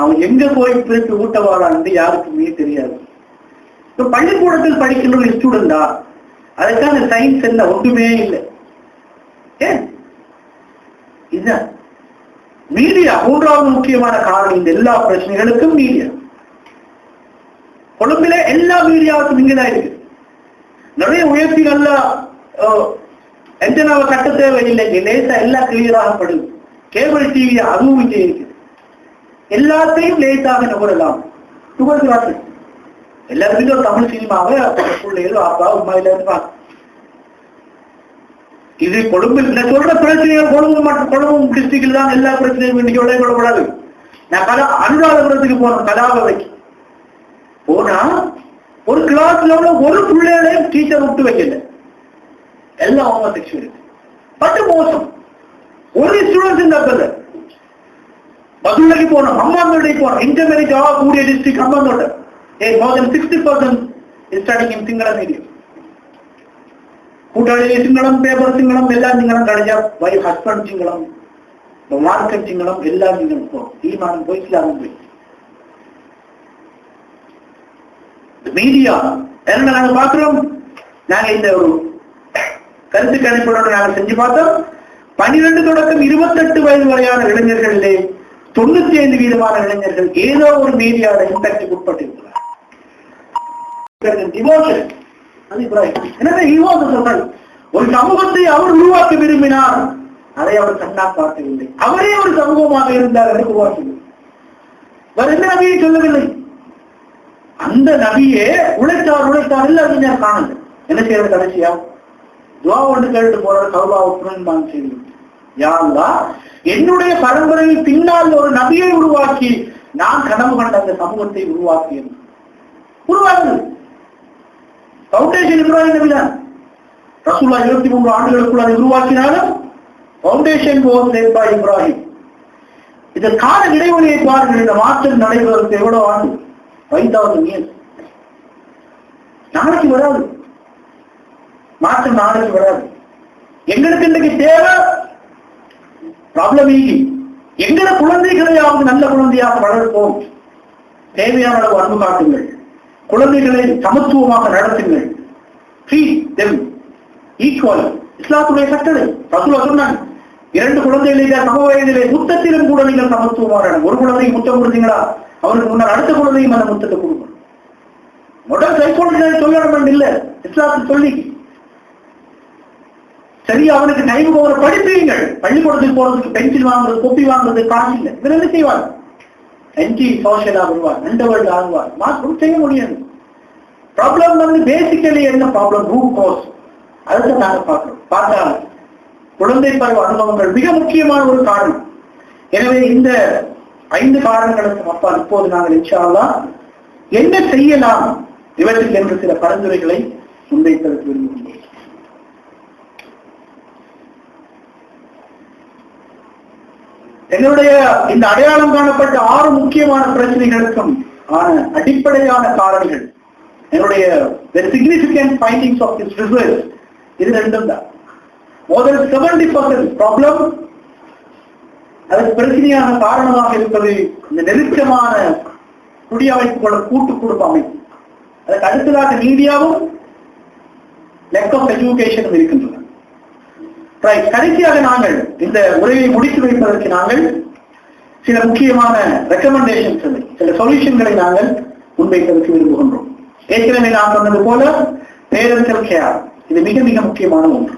அவன் எங்க போய் பிரித்து ஊட்ட வாழான்னு யாருக்குமே தெரியாது. இப்ப பள்ளிக்கூடத்தில் படிக்கின்ற ஒரு ஸ்டூடெண்டா அதுக்கான சயின்ஸ் என்ன? ஒன்றுமே இல்லை. ஏன்? இதுதான் மீடியா மூன்றாவது முக்கியமான காரணம் இந்த எல்லா பிரச்சனைகளுக்கும் மீடியா கொழும்புல எல்லா மீடியாவுக்கும் இங்கதான் இருக்கு. நிறைய உயர்த்தி நல்லா என்டனாவை கட்ட தேவையில்லை. லேசா எல்லாம் கிளியராகப்படும் கேபிள் டிவி அதுவும் இங்கே இருக்கு. எல்லாத்தையும் லேசாக நுகரலாம் நுகர்கிறார்கள் எல்லாருக்கும் ஒரு தமிழ் சினிமாவை பிள்ளைகளோ அப்பா உமா இருப்பாங்க இது கொழும்பு நான் சொல்ற பிரச்சனைகள் கொழும்பு மற்றும் கொழும்பு டிஸ்ட்ரிக்ட்ல தான் எல்லா பிரச்சனையும் இன்னைக்கு உடைய கொள்ளப்படாது நான் கலா அனுராதபுரத்துக்கு போனோம் கலாபவைக்கு போனா ஒரு கிளாஸ்ல உள்ள ஒரு பிள்ளைகளையும் டீச்சர் விட்டு வைக்கல. எல்லாம் அவங்க செக்ஷுவல் பட்டு மோசம். ஒரு ஸ்டூடெண்ட்ஸ் இந்த மதுரைக்கு போனோம் அம்மாந்தோட்டை போனோம் எங்க மேரேஜ் ஆகக்கூடிய district Hambantota a more than sixty percent starting in Sinhala medium கூட்டாளி சிங்களம் பேப்பர் சிங்களம் எல்லாம் சிங்களம் கிடைச்சா வை ஹஸ்பண்ட் சிங்களம் மார்க்கெட் சிங்களம் எல்லாம் சிங்களம் போகும் ஈமானம் போய் இல்லாமல் போய். மீடியா என்ன நாங்க பாக்குறோம் நாங்க இந்த ஒரு கருத்து கணிப்போட நாங்க செஞ்சு பார்த்தோம். பனிரெண்டு தொடக்கம் இருபத்தெட்டு வயது வரையான இளைஞர்களிலே தொண்ணூத்தி ஐந்து வீதமான இளைஞர்கள் ஏதோ ஒரு மீடியாவோட இம்பாக்டுக்கு உட்பட்டிருக்கிறார். எனவே சொன்னார் ஒரு சமூகத்தை அவர் உருவாக்க விரும்பினார். அதை அவர் கண்ணா பார்க்கவில்லை. அவரே ஒரு சமூகமாக இருந்தார் என்று உருவாக்கவில்லை. வேற எந்த நபியை சொல்லவில்லை. அந்த நபியே உழைத்தார் உழைத்தார். இல்ல அறிஞர் காணல. என்ன செய்யறது கடைசியா? துவா ஒன்று கேட்டு போறார் கௌபா உத்மன் செய்தி யாருலா என்னுடைய பரம்பரையில் பின்னால் ஒரு நபியை உருவாக்கி நான் கனவு கண்ட அந்த சமூகத்தை உருவாக்கியது. உருவாக்குது. பவுண்டேஷன் இப்ராஹிம் நபிதான் ரசூல்லா இருபத்தி மூன்று ஆண்டுகளுக்குள் அதை உருவாக்கினாலும் பவுண்டேஷன் போர் நேர்பா இப்ராஹிம். இதற்கான இடைவெளியை பாருங்கள். இந்த மாற்றம் நடைபெறுவதற்கு எவ்வளவு ஆண்டு? வைத்தாவது தௌசண்ட் நாளைக்கு வராது. மாற்றம் நாளைக்கு வராது. எங்களுக்கு இன்றைக்கு தேவை ப்ராப்ளம் எங்கட குழந்தைகளையாவது நல்ல குழந்தையாக வளர்ப்போம். தேவையான அளவு அன்பு காட்டுங்கள். குழந்தைகளை சமத்துவமாக நடத்துங்கள். ஈக்குவல் இஸ்லாத்துடைய கட்டளை. ரசூலா சொன்னாங்க இரண்டு குழந்தைகளை சம வயதிலே முத்தத்திலும் கூட நீங்கள் சமத்துவமாக ஒரு குழந்தைக்கு முத்தம் கொடுத்தீங்களா? அவருக்கு முன்னால் அடுத்த குழந்தையும் அந்த முத்தத்தை கொடுக்கணும். முதல் சைக்கோலஜி சொல்லணும் இல்லை. இஸ்லாத்து சொல்லி சரி அவனுக்கு டைம் போகிற படிப்பீங்கள் பள்ளிக்கூடத்துக்கு போறதுக்கு பென்சில் வாங்குறது கொப்பி வாங்குறது காசு இல்லை. இவர் என்ன செய்வார் என்டி சோஷியலா வருவார் நண்டவர்கள் ஆகுவார் மாற்றம் செய்ய முடியாது. ப்ராப்ளம் வந்து பேசிக்கலி என்ன ப்ராப்ளம் ரூட் கோஸ் அதுக்கு நாங்கள் பார்க்கிறோம். பார்த்தால் குழந்தை பருவ அனுபவங்கள் மிக முக்கியமான ஒரு காரணம். எனவே இந்த ஐந்து காரணங்களுக்கு அப்பால் இப்போது நாங்கள் இன்ஷா என்ன செய்யலாம்? இவற்றுக்கு என்று சில பரிந்துரைகளை முன்வைப்பதற்கு விரும்புகின்றோம் என்னுடைய இந்த அடையாளம் காணப்பட்ட ஆறு முக்கியமான பிரச்சனைகளுக்கும் ஆன அடிப்படையான காரணிகள் என்னுடைய the significant of of this இது ரெண்டும் தான். முதல் செவன்டி பர்சன்ட் ப்ராப்ளம் அதற்கு பிரச்சனையான காரணமாக இருப்பது இந்த நெருக்கமான குடியமைப்புகளோட கூட்டு குடும்ப அமைப்பு. அதுக்கு அடுத்ததாக மீடியாவும் லெக் ஆஃப் எஜுகேஷனும் இருக்கின்றன. கடைசியாக நாங்கள் இந்த உரையை முடித்து வைப்பதற்கு நாங்கள் சில முக்கியமான ரெக்கமெண்டேஷன்ஸ் சில சொல்யூஷன்களை நாங்கள் முன்வைப்பதற்கு விரும்புகின்றோம். ஏற்கனவே நான் சொன்னது போல பேரன்சல் கேர் இது மிக மிக முக்கியமான ஒன்று.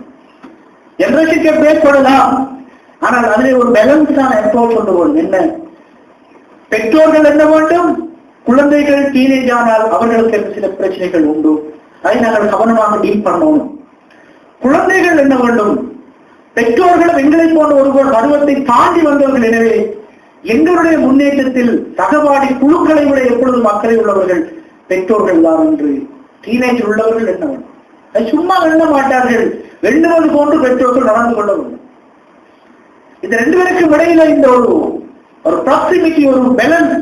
ஜெனரேஷன் ஏற்படலாம் ஆனால் அதிலே ஒரு பேலன்ஸான அப்ரோச் கொண்டு வரும் என்ன? பெற்றோர்கள் என்ன வேண்டும்? குழந்தைகள் டீனேஜ் ஆனால் அவர்களுக்கு சில பிரச்சனைகள் உண்டு. அதை நாங்கள் கவனமாக டீல் பண்ணணும். குழந்தைகள் என்ன வேண்டும்? பெற்றோர்களும் எங்களை போன்ற ஒருவர் பருவத்தை தாண்டி வந்தவர்கள் எனவே எங்களுடைய முன்னேற்றத்தில் சகபாடி குழுக்களை விட எப்பொழுதும் அக்கறை உள்ளவர்கள் பெற்றோர்கள் தான் என்று டீனேஜ் உள்ளவர்கள் என்ன அது சும்மா எண்ண மாட்டார்கள். வெண்டுவது போன்று பெற்றோர்கள் நடந்து கொள்ள வேண்டும் இந்த ரெண்டு பேருக்கும் இடையில இந்த ஒரு ஒரு ப்ராக்சிமிட்டி ஒரு பேலன்ஸ்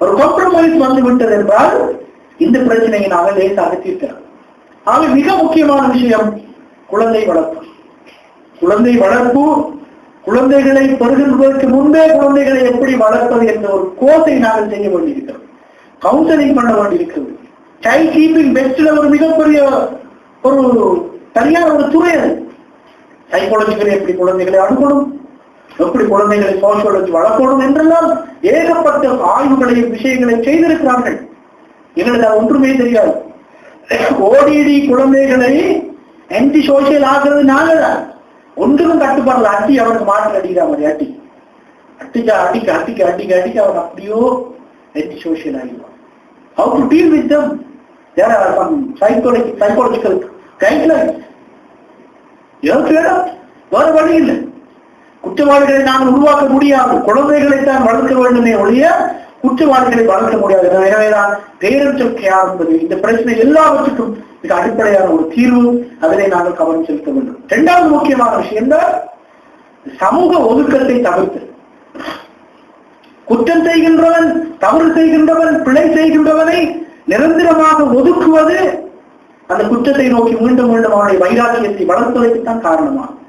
ஒரு காம்ப்ரமைஸ் வந்து விட்டது என்றால் இந்த பிரச்சனையை நாங்கள் லேசாக தீர்க்கிறோம் ஆக மிக முக்கியமான விஷயம் குழந்தை வளர்ப்பு. குழந்தை வளர்ப்பு குழந்தைகளை பெறுகின்றதற்கு முன்பே குழந்தைகளை எப்படி வளர்ப்பது என்ற ஒரு கோர்ஸை நாங்கள் செய்ய வேண்டியிருக்கிறோம் கவுன்சிலிங் பண்ண வேண்டியிருக்கிறது. சைல்ட் கீப்பிங் பெஸ்ட்ல ஒரு மிகப்பெரிய ஒரு சரியான ஒரு துறை அது. சைக்காலஜிக்கலி எப்படி குழந்தைகளை அணுகணும்? எப்படி குழந்தைகளை சோசியாலஜி வளர்க்கணும் என்றெல்லாம் ஏகப்பட்ட ஆய்வுகளையும் விஷயங்களை செய்திருக்கிறார்கள். எங்களுக்கு அது ஒன்றுமே தெரியாது. ஓடிடி குழந்தைகளை என்டி சோசியல் ஆகிறது ஒன்றுக்கும் கட்டுப்பாடல அட்டி அவனுக்கு மாட்டு அடிக்கிற மாதிரி அட்டி. அட்டிக்க அடிக்க அடிக்க அடிக்க அடிக்க அவன் அப்படியோ ஆன்டி சோஷியல் ஆகிடுவான். How to deal with them? there are some psychology psychological வேற வழி இல்லை. குற்றவாளிகளை நாங்கள் உருவாக்க முடியாது. குழந்தைகளை தான் வளர்க்க வேண்டுமே ஒழிய குற்றவாளிகளை வளர்க்க முடியாது. எனவேதான் பேரம் கேர் என்பது இந்த பிரச்சனை எல்லாவற்றுக்கும் மிக அடிப்படையான ஒரு தீர்வு. அதனை நாங்கள் கவனம் செலுத்த வேண்டும். இரண்டாவது முக்கியமான விஷயம் தான் சமூக ஒதுக்கத்தை தவிர்த்து. குற்றம் செய்கின்றவன் தவறு செய்கின்றவன் பிழை செய்கின்றவனை நிரந்தரமாக ஒதுக்குவது அந்த குற்றத்தை நோக்கி மீண்டும் மீண்டும் அவனுடைய வைராக்கியத்தை வளர்ப்பதற்குத்தான் காரணமாகும்.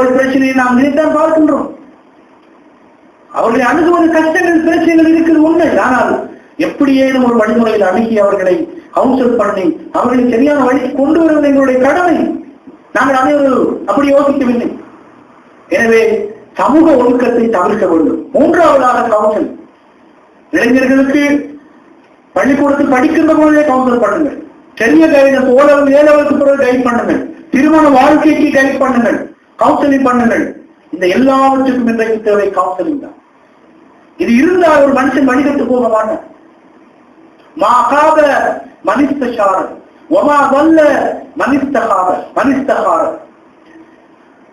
ஒரு பிரச்சனையை நாம் நினைத்தான் பார்க்கின்றோம். அவர்களை அணுகுவது கஷ்டங்கள் பிரச்சனைகள் இருக்கிறது உண்மை ஆனால் எப்படியேனும் ஒரு வழிமுறையில் அணுகி அவர்களை கவுன்சில் பண்ணி அவர்களை சரியான வழிக்கு கொண்டு வருவது எங்களுடைய கடமை. நாங்கள் அதை அப்படி யோசிக்கவில்லை. எனவே சமூக ஒழுக்கத்தை தவிர்க்க வேண்டும். மூன்றாவதாக கவுன்சில் இளைஞர்களுக்கு பள்ளிக்கூடத்தில் படிக்கின்ற பொழுதே கவுன்சில் பண்ணுங்கள். பெரிய கைடன்ஸ் ஓலவல் ஏலவலுக்கு பிறகு கைட் பண்ணுங்கள். திருமண வாழ்க்கைக்கு கைட் பண்ணுங்கள். கவுன்சிலிங் பண்ணுங்கள். இந்த எல்லாவற்றுக்கும் இன்றைக்கு தேவை கவுன்சிலிங் தான். இது இருந்தால் ஒரு மனுஷன் வழிகட்டு போக மாட்டான். மாகாத மனிஸ்தாரன் ஒமா வல்ல மனிஸ்தகார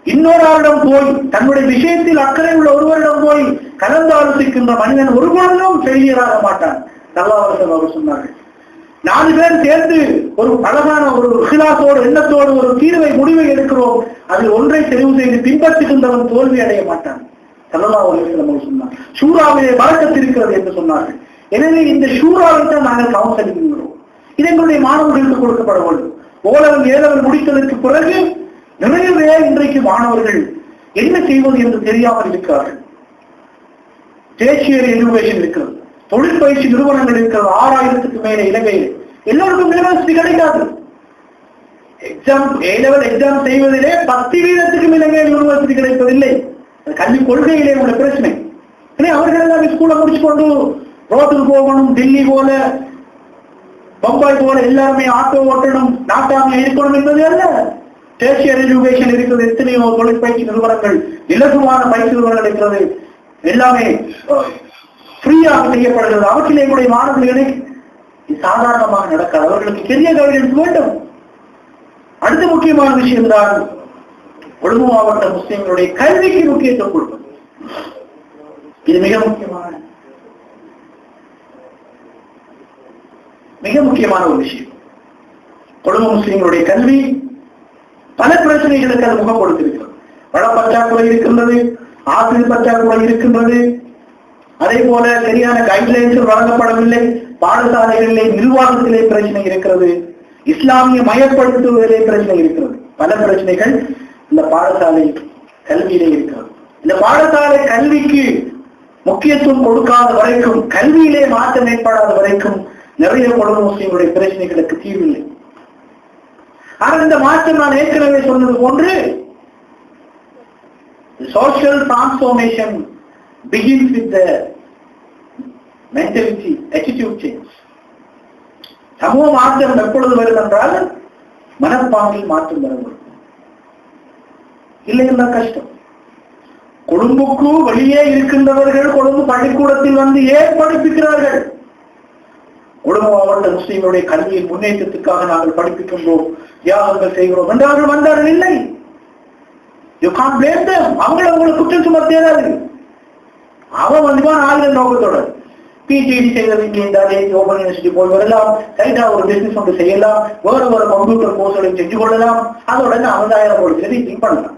இன்னொரு ஆளிடம் போய் தன்னுடைய விஷயத்தில் அக்கறை உள்ள ஒருவரிடம் போய் கலந்து ஆலோசிக்கின்ற மனிதன் ஒரு செய்யறாக ஃபெயிலியராக மாட்டான். நல்லாவர்கள் அவர் சொன்னார்கள். நாலு பேர் சேர்ந்து ஒரு அழகான ஒரு ஹிலாசோடு எண்ணத்தோடு ஒரு தீர்வை முடிவை எடுக்கிறோம். அதில் ஒன்றை தெரிவு செய்து பின்பற்றுகின்றவன் தோல்வி அடைய மாட்டான். சல்லா அலிஸ்லம் சொன்னார். சூறாவிலே வழக்கத்திருக்கிறது என்று சொன்னார்கள். எனவே இந்த சூறாவை தான் நாங்கள் கவுன்சிலிங் இது எங்களுடைய மாணவர்களுக்கு கொடுக்கப்பட வேண்டும். ஓலவன் ஏலவன் முடித்ததற்கு பிறகு நிறைய பேர் இன்றைக்கு மாணவர்கள் என்ன செய்வது என்று தெரியாமல் இருக்கிறார்கள். தேசியர் இனோவேஷன் இருக்கிறது. தொழிற்பயிற்சி நிறுவனங்கள் இருக்கிறது. ஆறாயிரத்துக்கு மேல இலங்கையில். எல்லோருக்கும் யூனிவர்சிட்டி கிடைக்காது. எக்ஸாம் ஏ லெவல் எக்ஸாம் செய்வதிலே பத்து வீதத்துக்கும் இலங்கையில் யூனிவர்சிட்டி கிடைப்பதில்லை. கல்வி கொள்கையிலே உள்ள பிரச்சனை. எனவே அவர்கள் எல்லாம் ஸ்கூலை முடிச்சு கொண்டு ரோட்டுக்கு போகணும் டெல்லி போல பம்பாய் போல எல்லாருமே ஆட்டோ ஓட்டணும் நாட்டாமை இருக்கணும் என்பது அல்ல. டேசியர் எஜுகேஷன் இருக்கிறது எத்தனையோ தொழிற்பயிற்சி நிறுவனங்கள் இலகுவான பயிற்சி நிறுவனங்கள் இருக்கிறது. எல்லாமே ஃப்ரீயாக செய்யப்படுகிறது. அவற்றில் எங்களுடைய மாணவர்களை சாதாரணமாக நடக்காது. அவர்களுக்கு பெரிய கைடன்ஸ் வேண்டும். அடுத்த முக்கியமான விஷயம் தான் கொழும்பு மாவட்ட முஸ்லிம்களுடைய கல்விக்கு முக்கியத்துவம் கொடுப்பது. இது மிக முக்கியமான மிக முக்கியமான ஒரு விஷயம். கொழும்பு முஸ்லிம்களுடைய கல்வி பல பிரச்சனைகளுக்கு அது முகம் கொடுத்திருக்கிறது. பல பற்றாக்குறை இருக்கின்றது ஆசிரியர் பற்றாக்குறை இருக்கின்றது. அதே போல சரியான கைட்லைன்ஸ் வழங்கப்படவில்லை பாடசாலைகளிலே நிர்வாகத்திலே பிரச்சனை இருக்கிறது. இஸ்லாமிய மயப்படுத்துவதிலே பிரச்சனை இருக்கிறது. பல பிரச்சனைகள் இந்த பாடசாலை கல்வியிலே இருக்கிறது இந்த பாடசாலை கல்விக்கு முக்கியத்துவம் கொடுக்காத வரைக்கும் கல்வியிலே மாற்றம் ஏற்படாத வரைக்கும் நிறைய குழந்தை முஸ்லீம்களுடைய பிரச்சனைகளுக்கு தீர்வில்லை. ஆனால் இந்த மாற்றம் நான் ஏற்கனவே சொன்னது போன்று social transformation begins with the mentality, attitude சமூக மாற்றம் எப்பொழுது வரும் என்றால் மனப்பாங்கில் மாற்றம் வரும் இல்லை கஷ்டம்? கொழும்புக்கு வெளியே இருக்கின்றவர்கள் கொழும்பு பள்ளிக்கூடத்தில் வந்து ஏன் படிப்பிக்கிறார்கள்? கொழும்பு மாவட்ட முஸ்லீம்களுடைய கல்வியின் முன்னேற்றத்துக்காக நாங்கள் படிப்பிக்கின்றோம். தியாகங்கள் செய்கிறோம். என்றார்கள் வந்தார்கள் இல்லை. யூ கான் பிளேம் அவங்களை உங்களுக்கு குற்றம் சுமத்தேறாது அவன் வந்துதான் ஆயிரம் நோக்கத்தோட பிஜிடி செய்வது இங்கே இந்த ஓபன் யூனிவர்சிட்டி போய் வரலாம். ரைட்டா ஒரு பிசினஸ் ஒன்று செய்யலாம். வேற ஒரு கம்ப்யூட்டர் கோர்ஸ்களை செஞ்சு கொள்ளலாம். அதோட அவதாயம் ஒரு திங்க் பண்ணலாம்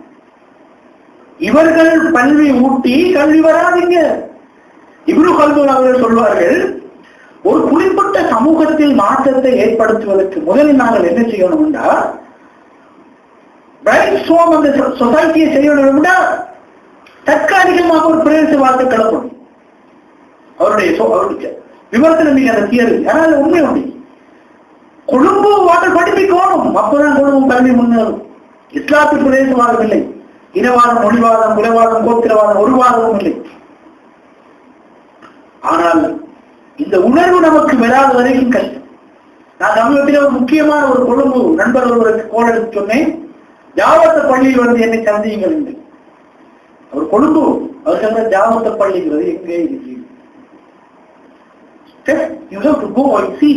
இவர்கள் பல்வி ஊட்டி கல்வி வராதீங்க. இவரு கல்வி அவர்கள் சொல்வார்கள் ஒரு குறிப்பிட்ட சமூகத்தில் மாற்றத்தை ஏற்படுத்துவதற்கு முதலில் நாங்கள் என்ன செய்யணும்னா பிரைட் ஸ்டோம் அந்த சொசைட்டியை செய்யணும்னா தற்காலிகமாக ஒரு பிரதேசவாதத்தை கிளப்பணும் அவருடைய சொ- அவருடைய விமர்சனம் நீங்க அந்த தியரி ஆனால் உண்மை உண்டு கொழும்பு வாட்டர் படிப்பிக்கணும். அப்பதான் கொழும்பு கல்வி முன்னேறும். இஸ்லாத்து பிரதேசவாதம் இல்லை. இனவாதம் மொழிவாதம் குலவாதம் கோத்திரவாதம் ஒரு வாதமும் இல்லை ஆனால் இந்த உணர்வு நமக்கு வராத வரைக்கும் கஷ்டம் நான் சமீபத்தில் ஒரு முக்கியமான ஒரு கொழும்பு நண்பர் ஒருவருக்கு கோல் எடுத்து சொன்னேன் ஜாவத்த பள்ளியில் வந்து என்னை சந்தியுங்கள் என்று அவர் கொழும்பு அவர் சொன்ன ஜாவத்த பள்ளிங்கிறது எங்கே இருக்கு You have to go and see.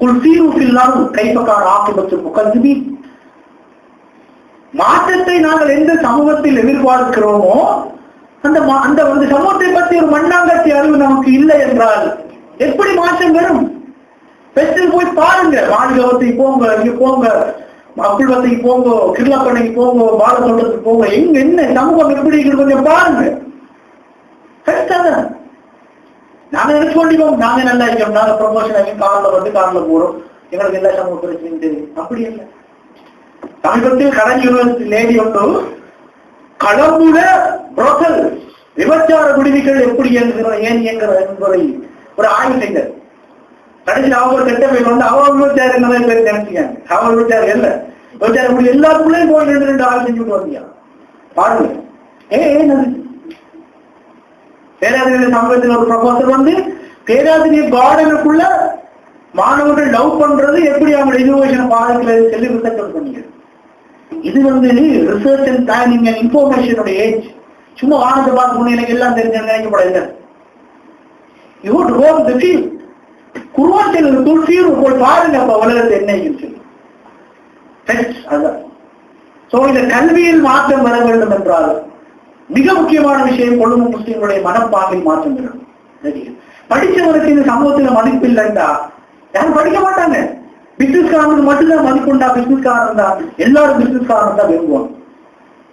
قل سيروا في الأرض كيف كان عاقبة المكذبين மாற்றத்தை நாங்கள் எந்த சமூகத்தில் எதிர்பார்க்கிறோமோ அந்த மா- அந்த ஒரு சமூகத்தை பற்றி ஒரு மண்ணாங்கட்டி அறிவு நமக்கு இல்லை என்றால் எப்படி மாற்றம் வரும்? பெஸ்டில் போய் பாருங்க. மாளிகவத்துக்கு போங்க இங்க போங்க. அப்புள்வத்துக்கு போங்க கிருளாப்பண்ணைக்கு போங்க பாலத்தோட்டத்துக்கு போங்க. எங்க என்ன? சமூகம் எப்படி கொஞ்சம் பாருங்க. கரெக்டாக நாங்க நினைச்சு நாங்க நல்லா இருக்கோம். நாங்க ப்ரொமோஷன் ஆகி கார்ல வந்து கார்ல போறோம். எங்களுக்கு எல்லா சமூகம் பிரச்சனையும் தெரியும். அப்படி இல்லை. சமீபத்தில் கடன் யூனிவர்சிட்டி லேடி ஒன்று கடம்புல புரோக்கல் விபச்சார விடுதிகள் எப்படி இயங்குகிற ஏன் இயங்குகிற என்பதை ஒரு ஆய்வு செய்தார் கடைசியில் அவங்க ஒரு கட்டமைப்பு வந்து அவ விபச்சாரம் நிறைய பேர் நினைச்சிக்காங்க அவ விபச்சாரம் இல்ல விபச்சாரம் இப்படி எல்லாருக்குள்ளேயும் போய் ரெண்டு ரெண்டு ஆள் கொண்டு வந்தீங்க பாருங்க. ஏ ஏன் அது பேராசிரியர் சமூகத்தில் ஒரு ப்ரொஃபசர் வந்து பேராசிரியர் கார்டனுக்குள்ள மாணவர்கள் லவ் பண்றது எப்படி அவங்க எஜுகேஷன் பாடத்தில் சொல்லி ரிசர்ச் பண்ணீங்க இது வந்து ரிசர்ச் அண்ட் பிளானிங் அண்ட் இன்ஃபர்மேஷனோட ஏஜ் சும்மா வானத்தை பார்த்து முன்னே எனக்கு எல்லாம் தெரிஞ்ச நினைக்கப்பட இல்லை you to go the field Kuruvachal போய் பாருங்க அப்ப உலகத்தை என்ன சொல்லி. அதான் சோ இந்த கல்வியில் மாற்றம் வர வேண்டும் என்றால் மிக முக்கியமான விஷயம் கொழும்பு முஸ்லீம்களுடைய மனப்பாங்கில் மாற்றம் வரும் சரி. படிச்சவருக்கு இந்த சமூகத்தில் மதிப்பு இல்லைண்டா யாரும் படிக்க மாட்டாங்க. பிசினஸ்காரனுக்கு மட்டும்தான் மதிப்புண்டா பிசினஸ்காரன் தான். எல்லாரும் பிசினஸ்காரன் தான் விரும்புவாங்க.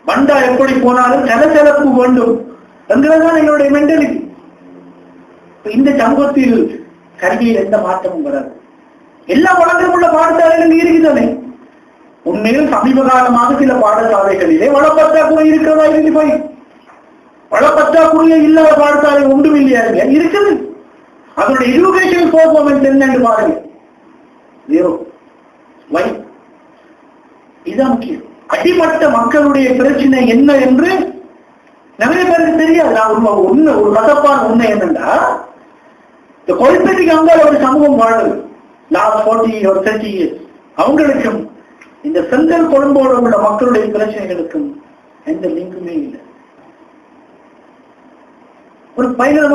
வண்டா எப்படி போனாலும் சலசலப்பு வேண்டும். என்கிறதான் எங்களுடைய மென்டாலிட்டி இந்த சமூகத்தில் கல்வியில் எந்த மாற்றமும் வராது. எல்லா வளங்களும் உள்ள பாடசாலைகளும் இருக்குதானே உண்மையில் சமீப காலமாக சில பாடசாலைகளிலே வளப்பற்றாக்குறை இருக்கிறதா இருந்து போய் வளப்பற்றாக்குறையே இல்லாத பாடசாலை ஒன்றும் இல்லையா? இல்லையா? இருக்குது. அதனுடைய எஜுகேஷன் பர்ஃபார்மன்ஸ் என்னன்னு பாருங்க. ஜீரோ. வை இதுதான் முக்கியம். அடிமட்ட மக்களுடைய பிரச்சனை என்ன என்று நிறைய பேருக்கு தெரியாது. நான் உண்மை ஒரு கசப்பான உண்மை என்னன்னா இந்த கொல்பெட்டிக்கு அங்கால ஒரு சமூகம் வாழுது லாஸ்ட் ஃபார்ட்டி ஒரு தேர்ட்டி இயர்ஸ் அவங்களுக்கும் இந்த செங்கல் கொழும்போடு உள்ள மக்களுடைய பிரச்சனைகளுக்கும் எந்த லிங்குமே இல்லை. ஒரு பயங்கரமான